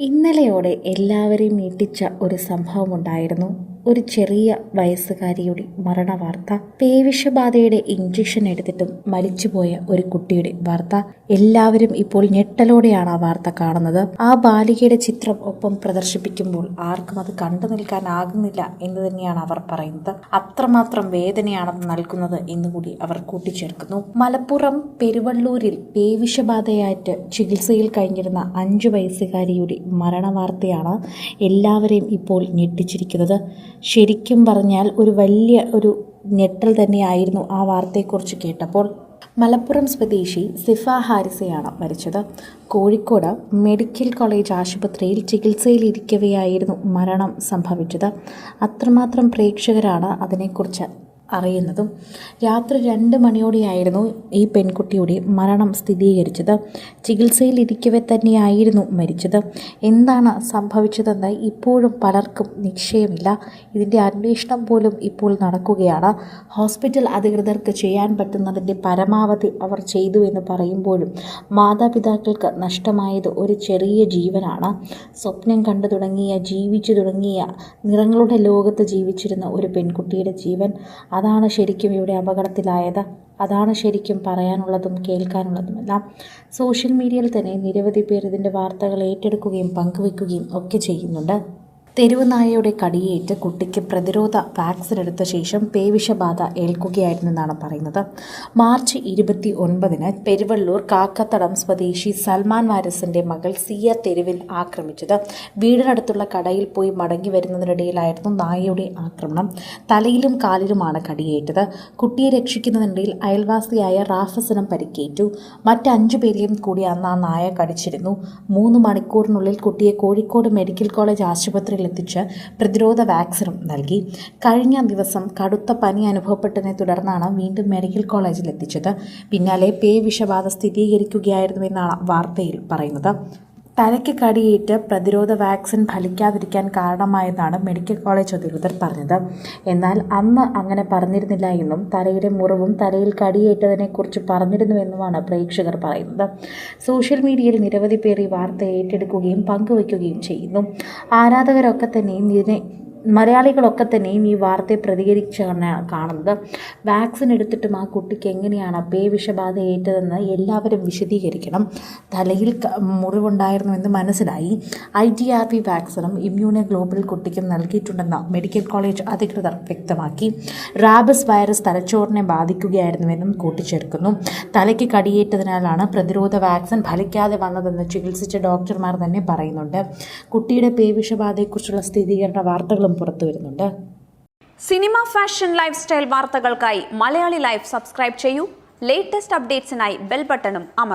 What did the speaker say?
ഇന്നലെയോടെ എല്ലാവരെയും ഞെട്ടിച്ച ഒരു സംഭവമുണ്ടായിരുന്നു. ഒരു ചെറിയ വയസ്സുകാരിയുടെ മരണവാർത്ത. പേവിഷബാധയുടെ ഇഞ്ചക്ഷൻ എടുത്തിട്ടും മരിച്ചുപോയ ഒരു കുട്ടിയുടെ വാർത്ത. എല്ലാവരും ഇപ്പോൾ ഞെട്ടലോടെയാണ് ആ വാർത്ത കാണുന്നത്. ആ ബാലികയുടെ ചിത്രം ഒപ്പം പ്രദർശിപ്പിക്കുമ്പോൾ ആർക്കും അത് കണ്ടു നിൽക്കാനാകുന്നില്ല എന്ന് തന്നെയാണ് അവർ പറയുന്നത്. അത്രമാത്രം വേദനയാണ് നൽകുന്നത് എന്നുകൂടി അവർ കൂട്ടിച്ചേർക്കുന്നു. മലപ്പുറം പെരുവള്ളൂരിൽ പേവിഷബാധയായിട്ട് ചികിത്സയിൽ കഴിഞ്ഞിരുന്ന അഞ്ചു വയസ്സുകാരിയുടെ മരണവാർത്തയാണ് എല്ലാവരെയും ഇപ്പോൾ ഞെട്ടിച്ചിരിക്കുന്നത്. ശരിക്കും പറഞ്ഞാൽ ഒരു വലിയ ഒരു ഞെട്ടൽ തന്നെയായിരുന്നു ആ വാർത്തയെക്കുറിച്ച് കേട്ടപ്പോൾ. മലപ്പുറം സ്വദേശി സിഫ ഹാരിസയാണ് മരിച്ചത്. കോഴിക്കോട് മെഡിക്കൽ കോളേജ് ആശുപത്രിയിൽ ചികിത്സയിലിരിക്കവെയായിരുന്നു മരണം സംഭവിച്ചത്. അത്രമാത്രം പ്രേക്ഷകരാണ് അതിനെക്കുറിച്ച് അറിയുന്നതും രാത്രി രണ്ട് മണിയോടെയായിരുന്നു ഈ പെൺകുട്ടിയുടെ മരണം സ്ഥിരീകരിച്ചത്. ചികിത്സയിലിരിക്കവെ തന്നെയായിരുന്നു മരിച്ചത്. എന്താണ് സംഭവിച്ചതെന്ന് ഇപ്പോഴും പലർക്കും നിശ്ചയമില്ല. ഇതിന്റെ അന്വേഷണം പോലും ഇപ്പോൾ നടക്കുകയാണ്. ഹോസ്പിറ്റൽ അധികൃതർക്ക് ചെയ്യാൻ പറ്റുന്നതിന്റെ പരമാവധി അവർ ചെയ്തു എന്ന് പറയുമ്പോഴും മാതാപിതാക്കൾക്ക് നഷ്ടമായത് ഒരു ചെറിയ ജീവനാണ്. സ്വപ്നം കണ്ടു തുടങ്ങിയ ജീവിച്ചു തുടങ്ങിയ നിറങ്ങളുടെ ലോകത്ത് ജീവിച്ചിരുന്ന ഒരു പെൺകുട്ടിയുടെ ജീവൻ അതാണ് ശരിക്കും ഇവിടെ അപകടത്തിലായത്. അതാണ് ശരിക്കും പറയാനുള്ളതും കേൾക്കാനുള്ളതും എല്ലാം സോഷ്യൽ മീഡിയയിൽ തന്നെ നിരവധി പേർ ഇതിന്റെ വാർത്തകൾ ഏറ്റെടുക്കുകയും പങ്കുവെക്കുകയും ഒക്കെ ചെയ്യുന്നുണ്ട്. തെരുവ് നായയുടെ കടിയേറ്റ് കുട്ടിക്ക് പ്രതിരോധ വാക്സിൻ എടുത്ത ശേഷം പേവിഷബാധ ഏൽക്കുകയായിരുന്നെന്നാണ് പറയുന്നത്. മാർച്ച് ഇരുപത്തി ഒൻപതിന് പെരുവള്ളൂർ കാക്കത്തടം സ്വദേശി സൽമാൻ വാരസിന്റെ മകൾ സിയ തെരുവിൽ ആക്രമിച്ചത്. വീടിനടുത്തുള്ള കടയിൽ പോയി മടങ്ങി വരുന്നതിനിടയിലായിരുന്നു നായയുടെ ആക്രമണം. തലയിലും കാലിലുമാണ് കടിയേറ്റത്. കുട്ടിയെ രക്ഷിക്കുന്നതിനിടയിൽ അയൽവാസിയായ റാഫസിനും പരിക്കേറ്റു. മറ്റഞ്ചു പേരെയും കൂടി അന്ന് ആ നായ കടിച്ചിരുന്നു. മൂന്ന് മണിക്കൂറിനുള്ളിൽ കുട്ടിയെ കോഴിക്കോട് മെഡിക്കൽ കോളേജ് ആശുപത്രിയിൽ എത്തിച്ച് പ്രതിരോധ വാക്സിനും നൽകി. കഴിഞ്ഞ ദിവസം കടുത്ത പനി അനുഭവപ്പെട്ടതിനെ തുടർന്നാണ് വീണ്ടും മെഡിക്കൽ കോളേജിൽ എത്തിച്ചത് പിന്നാലെ പേ വിഷബാധ സ്ഥിരീകരിക്കുകയായിരുന്നുവെന്നാണ് വാർത്തയിൽ പറയുന്നത്. തലയ്ക്ക് കടിയേറ്റ് പ്രതിരോധ വാക്സിൻ ഫലിക്കാതിരിക്കാൻ കാരണമായെന്നാണ് മെഡിക്കൽ കോളേജ് അധികൃതർ പറഞ്ഞത്. എന്നാൽ അന്ന് അങ്ങനെ പറഞ്ഞിരുന്നില്ല എന്നും തലയുടെ മുറിവും തലയിൽ കടിയേറ്റതിനെക്കുറിച്ച് പറഞ്ഞിരുന്നുവെന്നുമാണ് പ്രേക്ഷകർ പറയുന്നത്. സോഷ്യൽ മീഡിയയിൽ നിരവധി പേർ ഈ വാർത്ത ഏറ്റെടുക്കുകയും പങ്കുവയ്ക്കുകയും ചെയ്യുന്നു. ആരാധകരൊക്കെ തന്നെയും ഇതിനെ മലയാളികളൊക്കെ തന്നെയും ഈ വാർത്തയെ പ്രതികരിച്ചാണ് കാണുന്നത്. വാക്സിൻ എടുത്തിട്ടും ആ കുട്ടിക്ക് എങ്ങനെയാണ് പേ വിഷബാധ ഏറ്റതെന്ന് എല്ലാവരും വിശദീകരിക്കണം. തലയിൽ മുറിവുണ്ടായിരുന്നുവെന്ന് മനസ്സിലായി. ഐ ടി ആർ വി വാക്സിനും ഇമ്മ്യൂണോ ഗ്ലോബൽ കുട്ടിക്കും നൽകിയിട്ടുണ്ടെന്ന് മെഡിക്കൽ കോളേജ് അധികൃതർ വ്യക്തമാക്കി. റാബസ് വൈറസ് തലച്ചോറിനെ ബാധിക്കുകയായിരുന്നുവെന്നും കൂട്ടിച്ചേർക്കുന്നു. തലയ്ക്ക് കടിയേറ്റതിനാലാണ് പ്രതിരോധ വാക്സിൻ ഫലിക്കാതെ വന്നതെന്ന് ചികിത്സിച്ച ഡോക്ടർമാർ തന്നെ പറയുന്നുണ്ട്. കുട്ടിയുടെ പേവിഷബാധയെക്കുറിച്ചുള്ള സ്ഥിരീകരണ വാർത്തകളും പുറത്തു വരുന്നുണ്ട്. സിനിമ ഫാഷൻ ലൈഫ് സ്റ്റൈൽ വാർത്തകൾക്കായി മലയാളി ലൈഫ് സബ്സ്ക്രൈബ് ചെയ്യൂ. ലേറ്റസ്റ്റ് അപ്ഡേറ്റ്സിനായി ബെൽ ബട്ടണും അമർ